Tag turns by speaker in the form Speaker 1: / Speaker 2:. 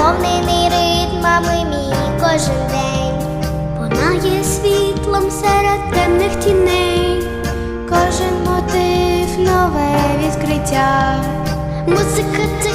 Speaker 1: наповнений ритмами мій кожен день. Вона є світлом серед темних тіней, кожен мотив, нове відкриття. Музика це